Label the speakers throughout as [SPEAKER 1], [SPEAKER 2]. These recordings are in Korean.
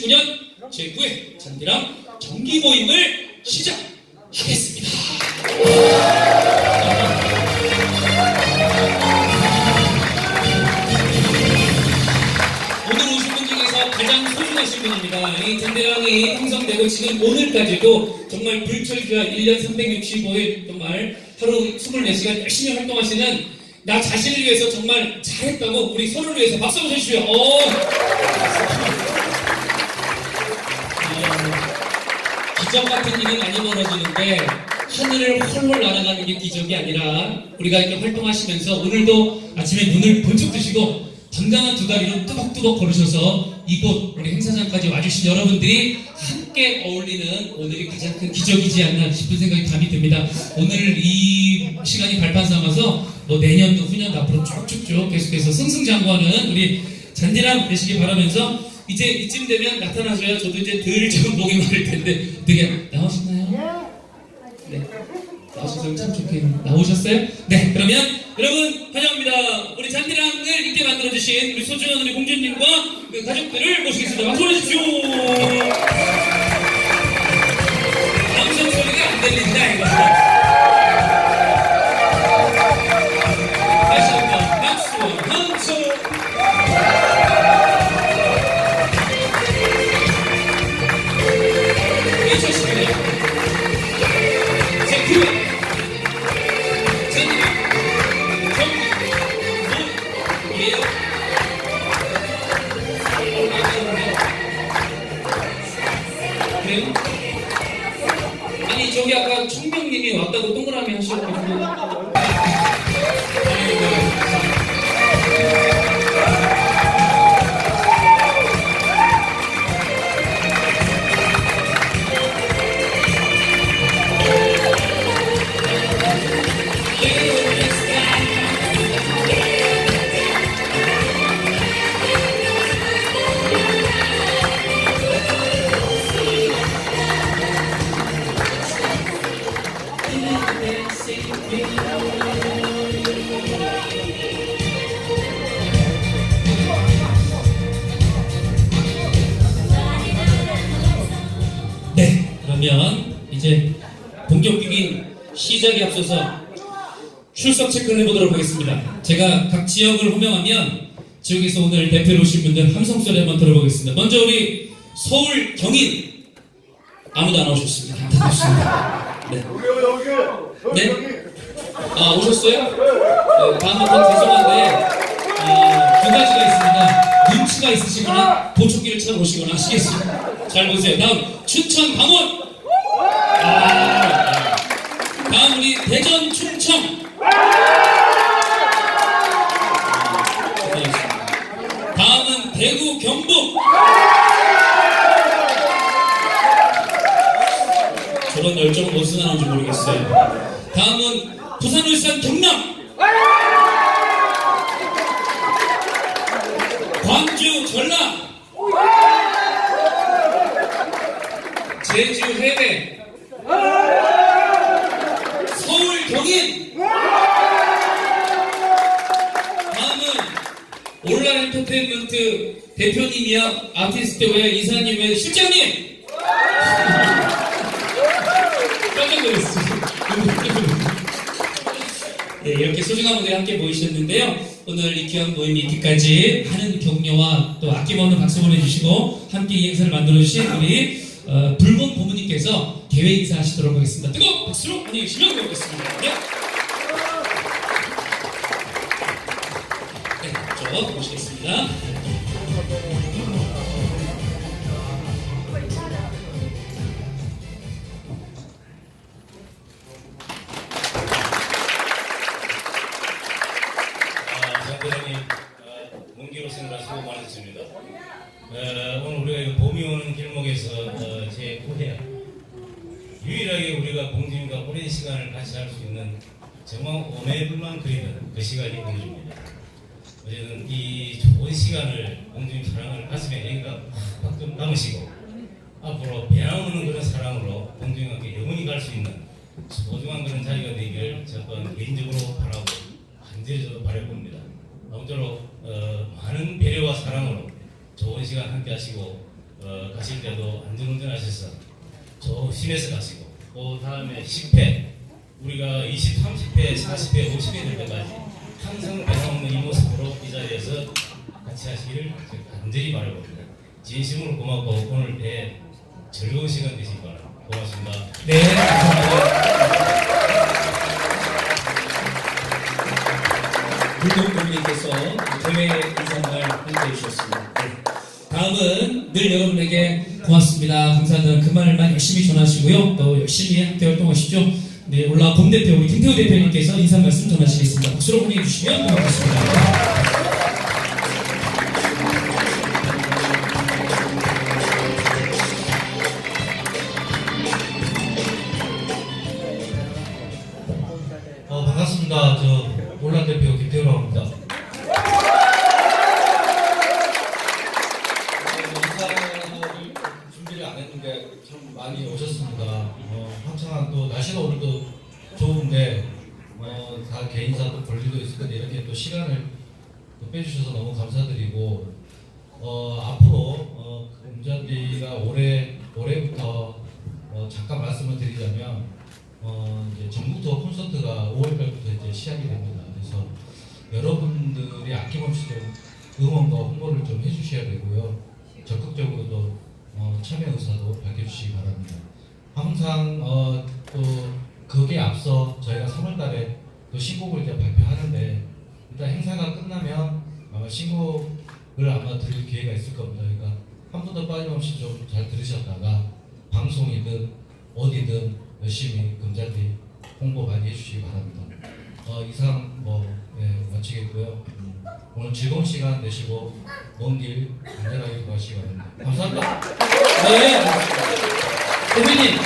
[SPEAKER 1] 2019년 제9회 잔디랑 정기 모임을 시작하겠습니다. 오늘 오신 분 중에서 가장 소중하신 분입니다. 이 잔디랑이 형성되고 지금 오늘까지도 정말 불철주야 1년 365일 정말 하루 24시간 열심히 활동하시는 나 자신을 위해서 정말 잘했다고 우리 서로를 위해서 박수 한번 쳐주시고요. 어. 어, 기적 같은 일이 많이 벌어지는데 하늘을 훨훨 날아가는 게 기적이 아니라 우리가 이렇게 활동하시면서 오늘도 아침에 눈을 번쩍 뜨시고 건강한 두 다리로 뚜벅뚜벅 걸으셔서 이곳 우리 행사장까지 와주신 여러분들이 함께 어울리는 오늘이 가장 큰 기적이지 않나 싶은 생각이 감이 듭니다. 오늘 이 시간이 발판 삼아서 뭐 내년도 후년도 앞으로 쭉쭉쭉 계속해서 승승장구하는 우리 잔디랑 되시기 바라면서 이제 이쯤 되면 나타나셔야 저도 이제 덜좀 목이 마를 텐데 어떻게 나오셨나요? 네. 나오셔서 참 좋겠네요. 나오셨어요? 네, 그러면 여러분 환영합니다. 우리 잔디랑을 있게 만들어주신 우리 소중한 우리 공주님과 그 가족들을 모시겠습니다. 박수 보내주십시오. 방송 소리가 안 들린다 이거. 한번 박수, 함수. 저기 아까 총명님이 왔다고 동그라미 하셔가지고 앞서서 출석 체크를 해보도록 하겠습니다. 제가 각 지역을 호명하면 지역에서 오늘 대표로 오신 분들 함성 소리 한번 들어보겠습니다. 먼저 우리 서울 경인 아무도 안 오셨습니다. 다 오셨습니다. 네. 네? 아 오셨어요? 네, 다음부터 죄송한데 아, 두 가지가 있습니다. 눈치가 있으시거나 보초기를 찾아오시거나 하시겠습니다. 잘 보세요. 다음 춘천 강원. 아, 네. 다음 우리 대전 충청. 네. 다음은 대구 경북. 저런 열정을 어디서 나오는지 모르겠어요. 다음은 부산, 울산, 경남. 광주, 전라. 제주, 해외. 경인. 다음은 올라 엔터테인먼트 대표님이야 아티스트 외 이사님 외 실장님. 깜짝 놀랐어요. 네, 이렇게 소중한 분들이 함께 모이셨는데요. 오늘 이 귀한 모임이 있기까지 많은 격려와 또 아낌없는 박수 보내주시고 함께 이 행사를 만들어주신 우리 어, 불본 고모님께서 대회 인사하시도록 하겠습니다. 뜨거운 박수로 안녕히 계시면 고맙겠습니다. 네. 네, 저 모시겠습니다.
[SPEAKER 2] 아, 장대장님, 아, 문기로 생각 수고 많으셨습니다. 어, 오늘 우리가 이 봄이 오는 길목에서 어, 제 9회 유일하게 우리가 공주님과 오랜 시간을 같이 할 수 있는 정말 오매불만 그리는 그 시간이 공주입니다. 어쨌든 이 좋은 시간을 공주님 사랑을 가슴에 내가 팍팍 남으시고 앞으로 배나오는 그런 사랑으로 공주님과 함께 영원히 갈 수 있는 소중한 그런 자리가 되기를 저건 개인적으로 바라고 간절히 저도 바라봅니다. 아무쪼록 어, 많은 배려와 사랑으로 좋은 시간 함께 하시고 어,
[SPEAKER 3] 가실 때도 안전운전 하셔서 조심해서 가시고 그 다음에 10회 우리가 20, 30회, 40회, 50회 될 때까지 항상 변함없는 이 모습으로 이 자리에서 같이 하시기를 간절히 바라봅니다. 진심으로 고맙고 오늘 배 즐거운 시간 되시기 바랍니다. 고맙습니다.
[SPEAKER 1] 네, 감사합니다. 물동 고객님께서 대회 인사말 함께 해 주셨습니다. 네. 다음은 늘 여러분에게 고맙습니다. 감사하다는 그 말만 열심히 전하시고요. 또 열심히 함께 활동하시죠. 네, 올라 봄 대표 우리 김태우 대표님께서 인사 말씀 전하시겠습니다. 박수로 환영해 주시면 고맙겠습니다.
[SPEAKER 2] 전국 투어 콘서트가 5월달부터 이제 시작이 됩니다. 그래서 여러분들이 아낌없이 좀 응원과 홍보를 좀 해주셔야 되고요. 적극적으로도 어, 참여 의사도 밝혀주시기 바랍니다. 항상 어, 또 거기에 앞서 저희가 3월달에 또 신곡을 이제 발표하는데 일단 행사가 끝나면 아마 신곡을 아마 들을 기회가 있을 겁니다. 그러니까 한 분도 빠짐없이 좀 잘 들으셨다가 방송이든 어디든 열심히 금잔디 홍보 많이 해주시기 바랍니다. 어, 이상 뭐 네, 마치겠고요. 음, 오늘 즐거운 시간 되시고 먼길 안전하게 구하시기 바랍니다. 감사합니다.
[SPEAKER 1] 네, 대표님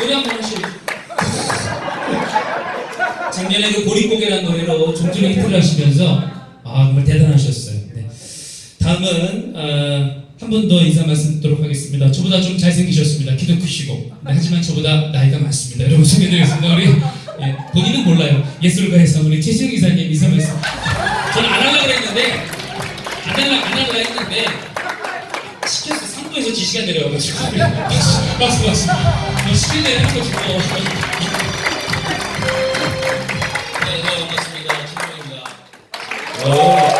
[SPEAKER 1] 노래 한 번 하시죠. 작년에 그 보릿고개라는 노래로 종주를 히트를 하시면서 아 정말 대단하셨어요. 네. 다음은 어, 한분더 인사 말씀 드리도록 하겠습니다. 저보다 좀 잘생기셨습니다. 키도 크시고 네, 하지만 저보다 나이가 많습니다. 여러분 소개드리겠습니다. 우리 예, 본인은 몰라요. 예술가에서 우리 최시영 이사님 인사 말씀. 저는 안 하려고 했는데 안 하려고 안 하려고 했는데 시켰어. 3부에서 지시가 내려와가지고. 박수, 박수, 박수. 어, 시간 내려가지고.
[SPEAKER 2] 네, 네 반갑습니다. 김동입니다.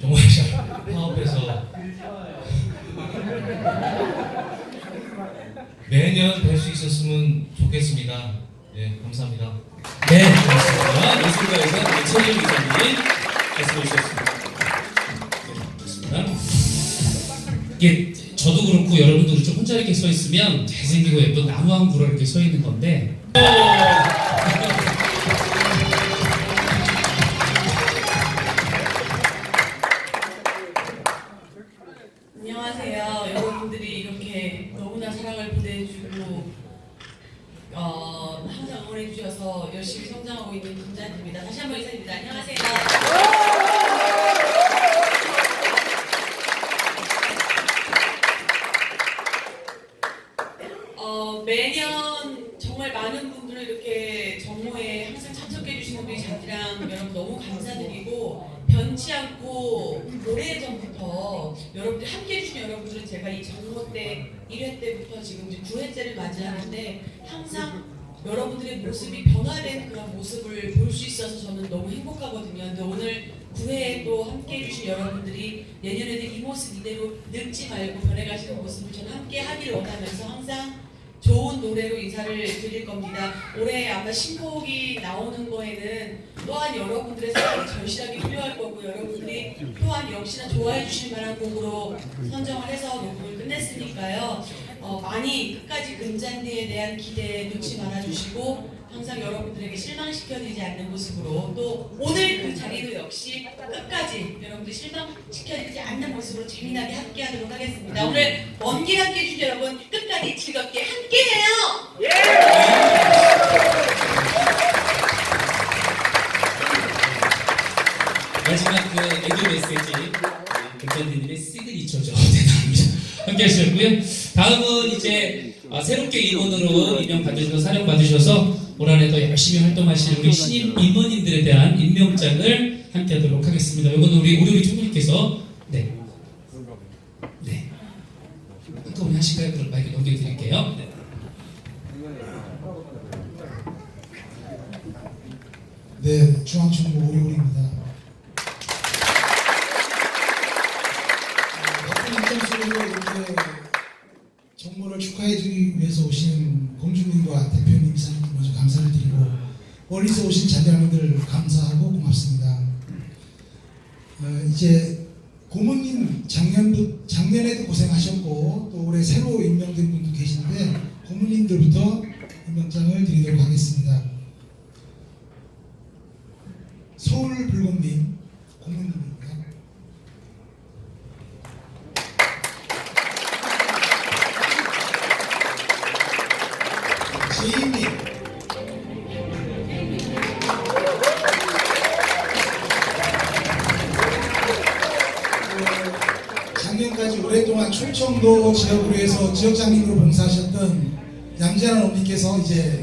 [SPEAKER 2] 정말 잘 파업해서 매년 뵐 수 있었으면 좋겠습니다. 예, 감사합니다.
[SPEAKER 1] 네, 고맙습니다. 예술가에서 우리 최시영 이사님 말씀해 주셨습니다. 네. 이게 저도 그렇고 여러분도 그렇죠. 혼자 이렇게 서 있으면 잘생기고 예쁜 나무 한 그루 이렇게 서 있는 건데
[SPEAKER 4] 정말 많은 분들을 이렇게 정모에 항상 참석해 주시는 우리 잔디랑 여러분 너무 감사드리고 변치 않고 오래전부터 여러분들 함께 해주신 여러분들은 제가 이 정모 때 1회 때부터 지금 이제 9회째를 맞이하는데 항상 여러분들의 모습이 변화된 그런 모습을 볼 수 있어서 저는 너무 행복하거든요. 근데 오늘 9회에 또 함께 해주신 여러분들이 내년에도 이 모습 이대로 늙지 말고 변해가시는 모습을 저는 함께 하기를 원하면서 항상 좋은 노래로 인사를 드릴 겁니다. 올해 아마 신곡이 나오는 거에는 또한 여러분들의 사랑이 절실하게 필요할 거고 여러분들이 또한 역시나 좋아해 주실 만한 곡으로 선정을 해서 녹음을 끝냈으니까요. 어, 많이 끝까지 금잔디에 대한 기대 놓지 말아주시고 항상 여러분들에게 실망시켜드리지 않는 모습으로 또 오늘 그 자리도 역시 끝까지 여러분들 실망시켜드리지 않는 모습으로 재미나게 함께하도록 하겠습니다. 오늘 먼길 함께해 주신 여러분 끝까지 즐겁게 함께해요. 예! 마지막 그 애교 메시지 네, 금전대님의 시그니처죠.
[SPEAKER 1] 함께 하셨고요. 다음은 이제 아, 새롭게 임원으로 임명 받으셔서 사령 받으셔서 올 한해 더 열심히 활동하시는 우리 신임 임원님들에 대한 임명장을 함께 하도록 하겠습니다. 이거는 우리 우리 총무님께서 네. 하실까요? 그럼 마이크 넘겨드릴게요. 네.
[SPEAKER 5] 네, 중앙정부 오리오리입니다. 정모를 축하해주기 위해서 오신 공주님과 대표님 이사님께 먼저 감사를 드리고 멀리서 오신 자녀분들 감사하고 고맙습니다. 어, 이제 양재란 언니께서 이제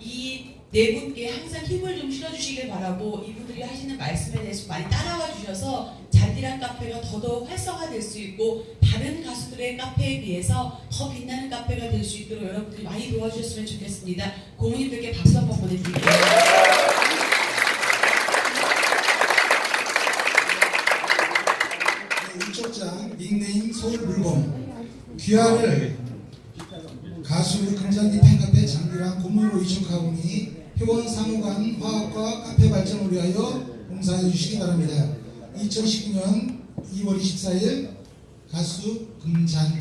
[SPEAKER 5] 이
[SPEAKER 4] 네 분께 항상 힘을 좀 실어주시길 바라고 이분들이 하시는 말씀에 대해서 많이 따라와 주셔서 잔디란 카페가 더더욱 활성화될 수 있고 다른 가수들의 카페에 비해서 더 빛나는 카페가 될 수 있도록 여러분들이 많이 도와주셨으면 좋겠습니다. 고모님들께 박수 한번 보내드릴게요.
[SPEAKER 5] 네, 이쪽장 닉네임 서울불곰 귀하를 가수 금잔디 팬카페 장비랑 고문으로 이축하오니 효원 사무관 화학과 카페 발전을 위하여 봉사해 주시기 바랍니다. 2019년 2월 24일 가수 금잔디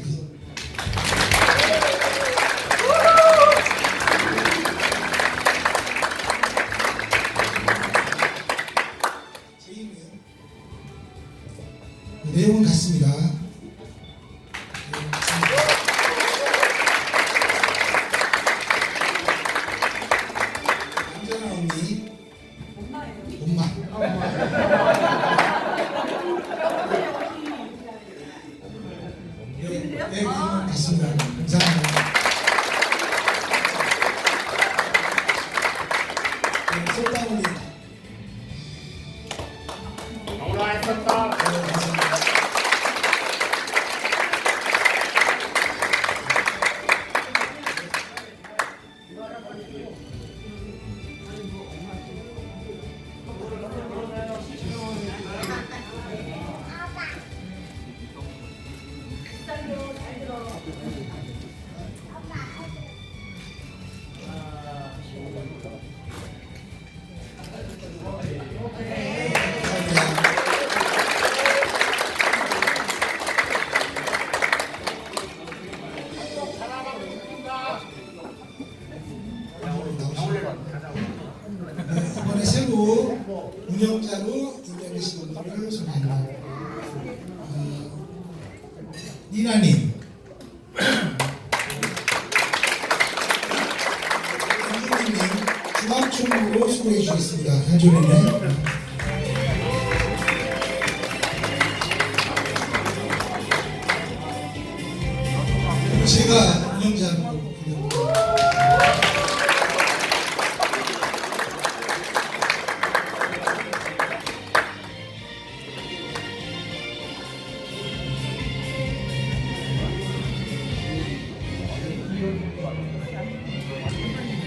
[SPEAKER 5] 네.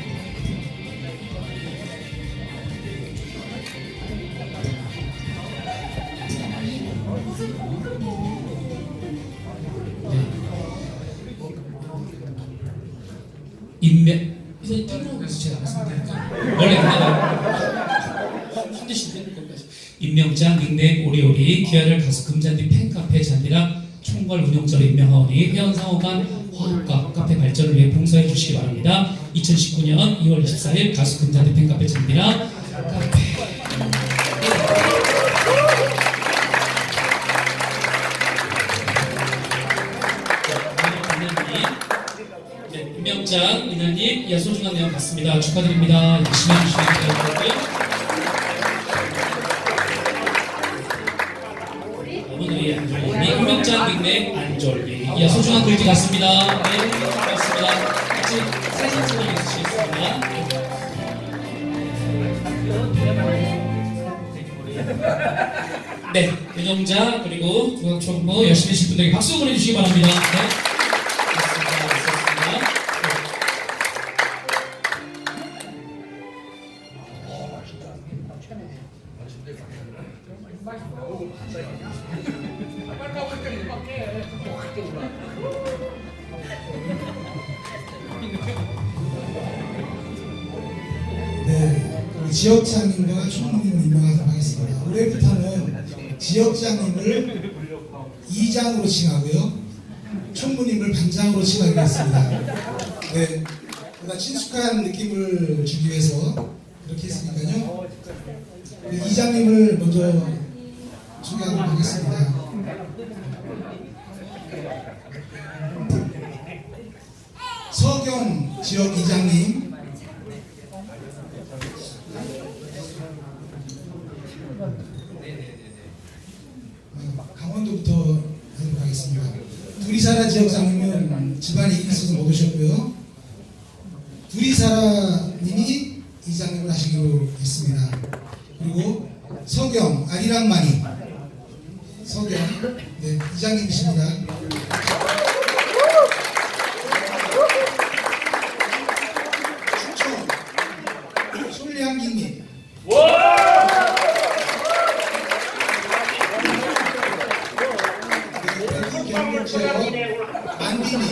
[SPEAKER 5] 인맥. 이제 띵으로 가서 제가 말씀드릴까
[SPEAKER 1] 원래 한 대씩 되는 것까지. 임명장 닉네임 오리오리 기아를 가서 금잔디 팬카페 잔디랑 총괄 운영자로 임명하오니 회원상호간 화합과 카페 발전을 위해 봉사해 주시기 바랍니다. 2019년 2월 24일 가수 금잔디 팬카페 잔디랑 카페 네, 임명장 이나님 예, 소중한 내용 같습니다. 축하드립니다. 열심히 바라고요. 안졸리 임명장 닉네임 안졸리 예, 소중한 글귀 같습니다. 네, 고맙습니다. 같이 사진 찍어 주시겠습니다. 네, 윤영자 그리고 중앙총무 열심히 하신 분들에게 박수 보내주시기 바랍니다. 네.
[SPEAKER 5] 칭하고요. 총무님을 반장으로 칭하기로 했습니다. 네, 보다 친숙한 느낌을 주기 위해서 그렇게 했으니까요. 우리 이장님을 먼저 소개하도록 하겠습니다. 서경 지역 이장님, 어, 강원도부터 하도록 하겠습니다. 두리사라 지역장님은 집안에 일이 있어서 못 오셨고요. 두리사라님이 이장님을 하시기로 했습니다. 그리고 서경 아리랑마니 서경 네, 이장님이십니다. 추천 솔량기님 대구 경북지역 만디님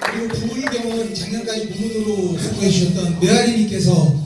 [SPEAKER 5] 그리고 부울경은 작년까지 부문으로 수고해 주셨던 메아리님께서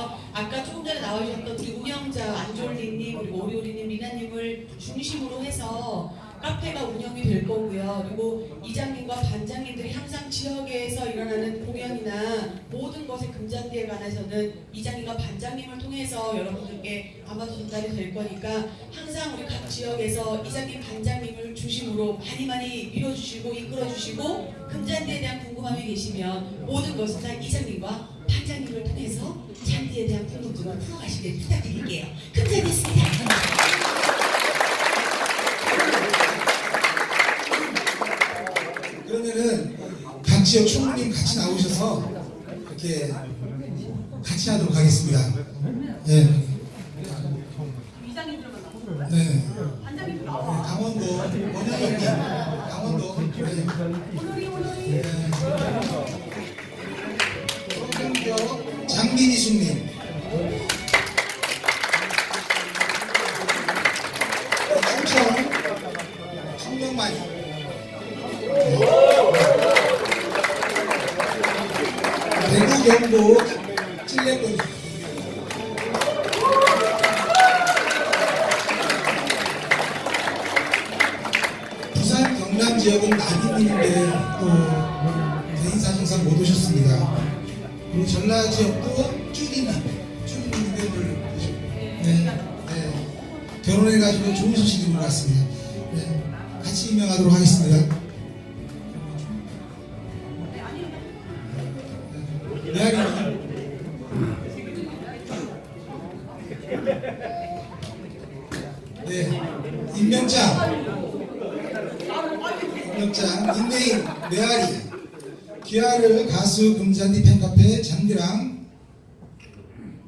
[SPEAKER 4] 그래서 아까 조금 전에 우리 운영자 안졸리님 그리고 오리오리님, 리나님을 중심으로 해서 카페가 운영이 될 거고요. 그리고 이장님과 반장님들이 항상 지역에서 일어나는 공연이나 모든 것의 금잔디에 관해서는 이장님과 반장님을 통해서 여러분들께 아마도 전달이 될 거니까 항상 우리 각 지역에서 이장님, 반장님을 중심으로 많이 많이 밀어주시고 이끌어주시고 금잔디에 대한 궁금함이 계시면 모든 것은 다 이장님과 반장님을 통해서 잔디에 대한 궁금증을 풀어가시길 부탁드릴게요. 금잔디였습니다.
[SPEAKER 5] 그러면은 각 지역 총무님 같이 나오셔서 이렇게 같이 하도록 하겠습니다. 네. 네. 네, 장 네, 임명장, 임명장, 닉네임 메아리, 기아를 가수 금잔디 팬카페 장기랑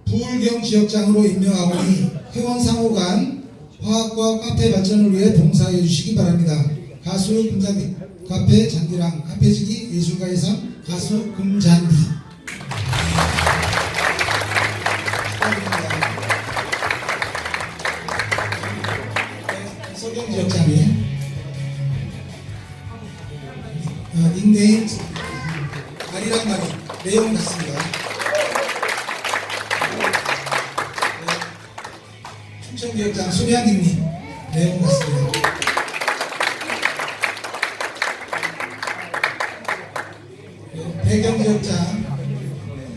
[SPEAKER 5] 부울경 지역장으로 임명하오니 회원 상호 간 화학과 카페 발전을 위해 봉사해 주시기 바랍니다. 가수 금잔디 카페 장기랑 카페지기 예술가의 삶 가수 금잔디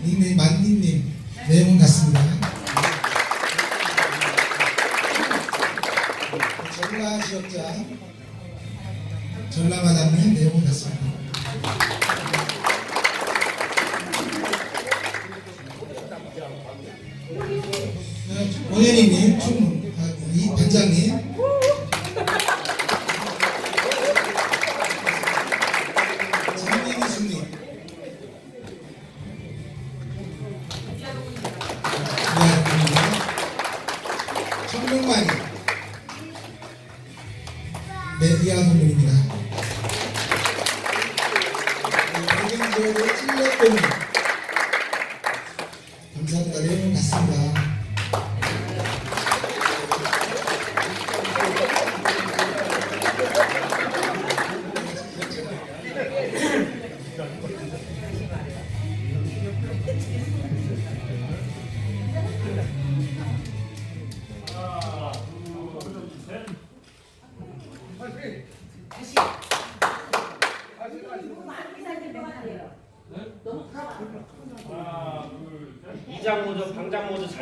[SPEAKER 5] 닉네임 만니님 내용 같습니다. 전라 지역장 전라마담님 내용 같습니다. 네, 원현이님,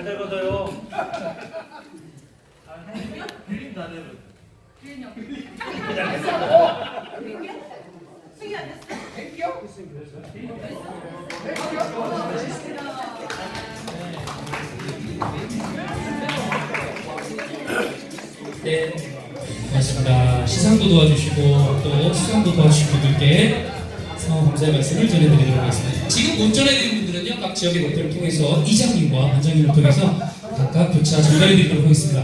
[SPEAKER 6] 방장 모드 잘 되거든요.
[SPEAKER 1] 네, 고맙습니다. 시상도 도와주시고 또 수상도 도와주신 분들께 상호 감사의 말씀을 전해드리도록 하겠습니다. 지금 못 전해드린 분들은요, 각 지역의 대표를 통해서 이장 반장님을 통해서 각각 교차 전달해드리도록 하겠습니다.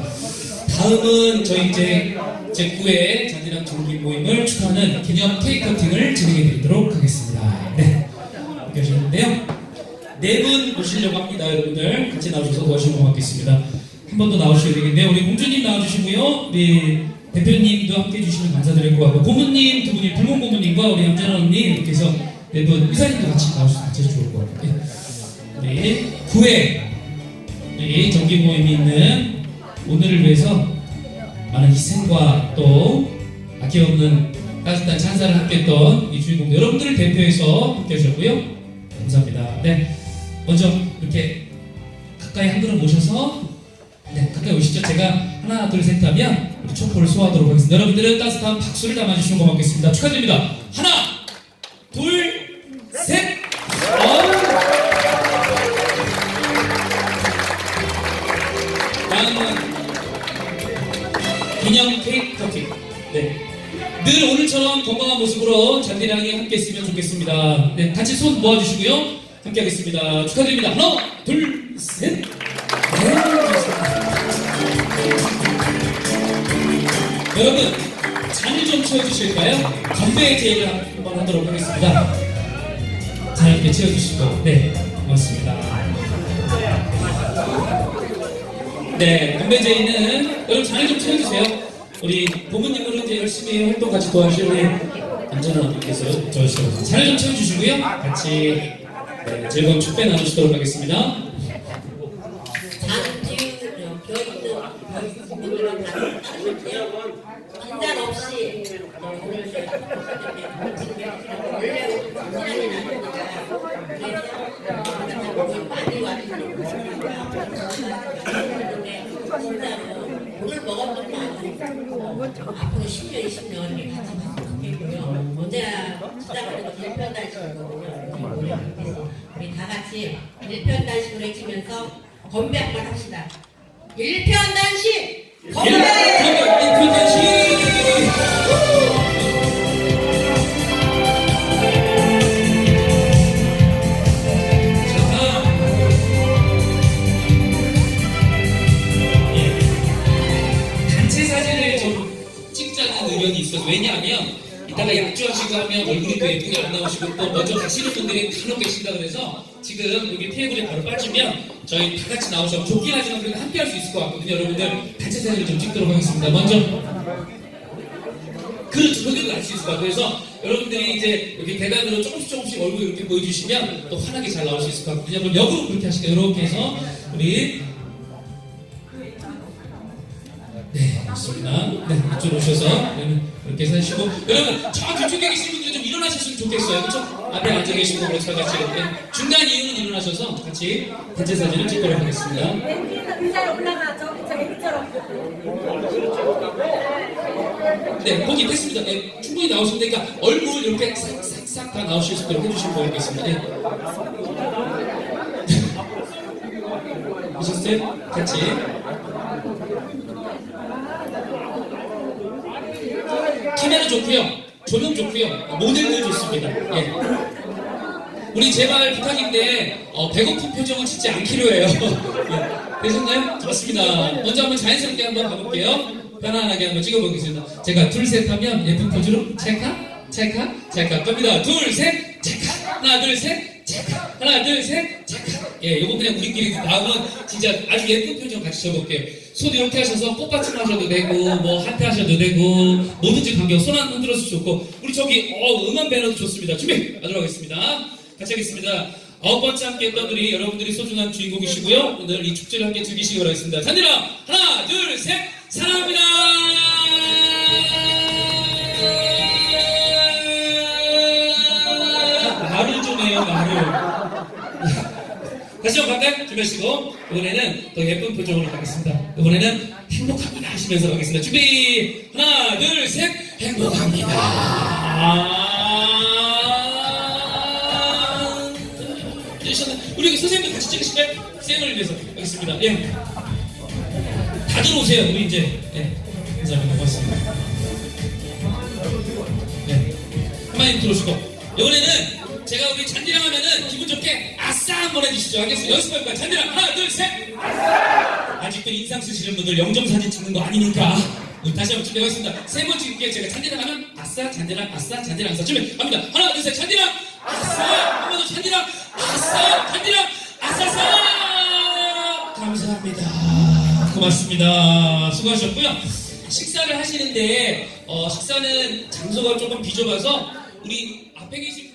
[SPEAKER 1] 다음은 저희 이제 제9회 잔디랑 정기 모임을 축하하는 기념 케이크 커팅을 진행해드리도록 하겠습니다. 네, 이렇게 하셨는데요. 네 분 모시려고 합니다, 여러분들. 같이 나오셔서 도와주시면 고맙겠습니다. 한 번 더 나오셔야 되겠네요. 우리 공주님 나와주시고요. 우리 대표님도 함께 해주시면 감사드릴 것 같고, 고모님 두 분이, 불문 고모님과 우리 양전아 언니 이렇게 해서 네 분, 의사님도 같이 해도 좋을 것 같아요. 우리 9회, 우리 정기 모임이 있는 오늘을 위해서 많은 희생과 또 아낌없는 따뜻한 찬사를 함께했던 이 주인공 여러분들을 대표해서 함께 하셨고요. 감사합니다. 네. 먼저 이렇게 가까이 한 그릇 모셔서 네, 가까이 오시죠. 제가 하나, 둘, 셋 하면 우리 촛불을 소화하도록 하겠습니다. 여러분들은 따뜻한 박수를 담아주시면 고맙겠습니다. 축하드립니다. 하나, 둘, 모습으로 잔디랑이 함께 했으면 좋겠습니다. 네, 같이 손 모아주시고요. 함께 하겠습니다. 축하드립니다. 하나, 둘, 셋. 네. 여러분, 잔을 좀 채워주실까요? 건배 제의를 한번 하도록 하겠습니다. 잘 이렇게 채워주시고, 네, 고맙습니다. 네, 건배 제의는 여러분 잔을 좀 채워주세요. 우리 부모님으로 이제 열심히 활동 같이 도와주실 우리 언니께서 저희처럼 잔을 좀 채워주시고요. 같이 네, 즐거운 축배 나누시도록 하겠습니다.
[SPEAKER 7] 앞으로 10년, 20년 같이 봤으면 좋겠고요. 언제나 시작하는 건 일편단심이거든요. 그래서 같이 일편단심을 외치면서 건배 한번 합시다. 일편단심
[SPEAKER 1] 바로 빠지면 저희 다 같이 나오셔서 좋긴 하지만 그래도 함께 할 수 있을 것 같거든요. 여러분들 단체 사진을 좀 찍도록 하겠습니다. 먼저 그렇죠. 거기도 알수 있을 것 같아요. 그래서 여러분들이 이제 여기 계단으로 조금씩 조금씩 얼굴 이렇게 보여주시면 또 환하게 잘 나올 수 있을 것 같거든요. 그럼 역으로 그렇게 하실게요. 이렇게 해서 우리 네, 맞습니다. 네, 이쪽으로 오셔서 네, 이렇게 하시고 여러분 저 뒤쪽에 계신 분들 좀 일어나셨으면 좋겠어요. 그렇죠? 앞에 앉아 계시고 그렇죠 같이 이렇게 중간 이유는 일어나셔서 같이 단체 사진을 찍도록 하겠습니다. 네, 거기 됐습니다. 네, 충분히 나오시면 되니까 얼굴 이렇게 싹싹싹 다 나오실 수 있도록 해주시면 되겠습니다. 네. 보셨어요? 같이. 카메라 좋고요. 조명 좋고요. 모델들 좋습니다. 예. 우리 제발 부탁인데 어, 배고픈 표정은 짓지 않기로 해요. 예. 되셨나요? 좋습니다. 먼저 한번 자연스럽게 한번 가볼게요. 편안하게 한번 찍어보겠습니다. 제가 둘 셋 하면 예쁜 포즈로 찰칵 찰칵 찰칵 갑니다. 둘셋 찰칵 하나 둘셋 찰칵 하나 둘 셋 찰칵 예, 요거 그냥 우리끼리 다음은 진짜 아주 예쁜 표정 같이 쳐볼게요. 손 이렇게 하셔서 꽃받침 하셔도 되고 뭐 하트 하셔도 되고 뭐든지 관계없 손한 흔들어서 좋고 우리 저기 어, 음악 배너도 좋습니다. 준비 하도록 하겠습니다. 같이 하겠습니다. 아홉 번째 함께 했던 우리 여러분들이 소중한 주인공이시고요. 오늘 이 축제를 함께 즐기시기 바라겠습니다. 잔디라 하나 둘 셋 사랑합니다. 말을 좀 해요 말을. 다시 한번 갈까요? 준비하시고 이번에는 더 예쁜 표정으로 가겠습니다. 이번에는 행복합니다 하시면서 가겠습니다. 준비 하나 둘 셋 행복합니다. 아~? 우리 선생님들 같이 찍으실까요? 쌤을 위해서 하겠습니다. 예. 다 들어오세요. 우리 이제 예. 감사합니다. 고맙습니다. 네. 한마디 들어오시고 이번에는 제가 우리 잔디랑 하면은 기분 좋게 한번 해주시죠. 알겠어요? 연습할 거야. 잔디랑 하나 둘 셋. 아직도 인상 쓰시는 분들 영정 사진 찍는 거 아니니까. 우리 다시 한번 준비하겠습니다. 세 번 찍을게요. 제가 잔디랑 하면 아싸 잔디랑 아싸 잔디랑 아싸 준비 갑니다. 하나 둘 셋 잔디랑 아싸 한 번 더 잔디랑 아싸 잔디랑 아싸싸 감사합니다. 고맙습니다. 수고하셨고요. 식사를 하시는데 어, 식사는 장소가 조금 비좁아서 우리 앞에 계신